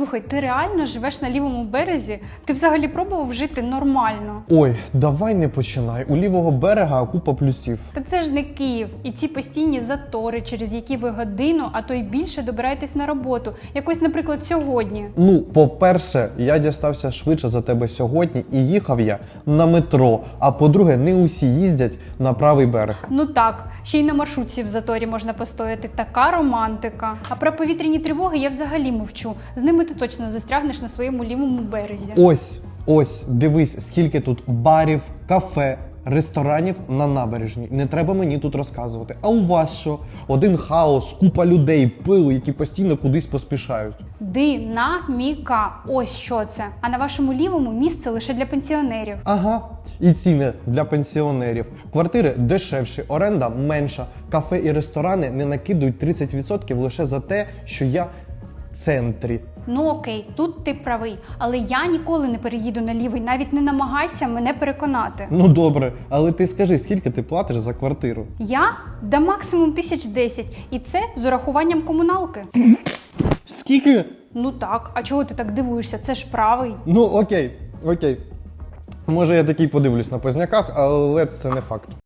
Слухай, ти реально живеш на лівому березі? Ти взагалі пробував жити нормально? Ой, давай не починай. У лівого берега купа плюсів. Та це ж не Київ, і ці постійні затори, через які ви годину, а то й більше добираєтесь на роботу. Якось, наприклад, сьогодні. Ну, по-перше, я дістався швидше за тебе сьогодні і їхав я на метро. А по-друге, не усі їздять на правий берег. Ну так, ще й на маршрутці в заторі можна постояти. Така романтика. А про повітряні тривоги я взагалі мовчу. З ними ти точно застрягнеш на своєму лівому березі. Ось, ось, дивись, скільки тут барів, кафе. Ресторанів на набережній не треба мені тут розказувати. А у вас що? Один хаос, купа людей, пилу, які постійно кудись поспішають. Динаміка. Ось що це. А на вашому лівому місце лише для пенсіонерів. Ага, і ціни для пенсіонерів. Квартири дешевші, оренда менша. Кафе і ресторани не накидують 30% лише за те, що я в центрі. Ну окей, тут ти правий, але я ніколи не переїду на лівий. Навіть не намагайся мене переконати. Ну добре, але ти скажи, скільки ти платиш за квартиру? Я да максимум тисяч десять, і це з урахуванням комуналки. Скільки? Ну так, а чого ти так дивуєшся? Це ж правий. Ну окей, окей. Може, я такий подивлюсь на позняках, але це не факт.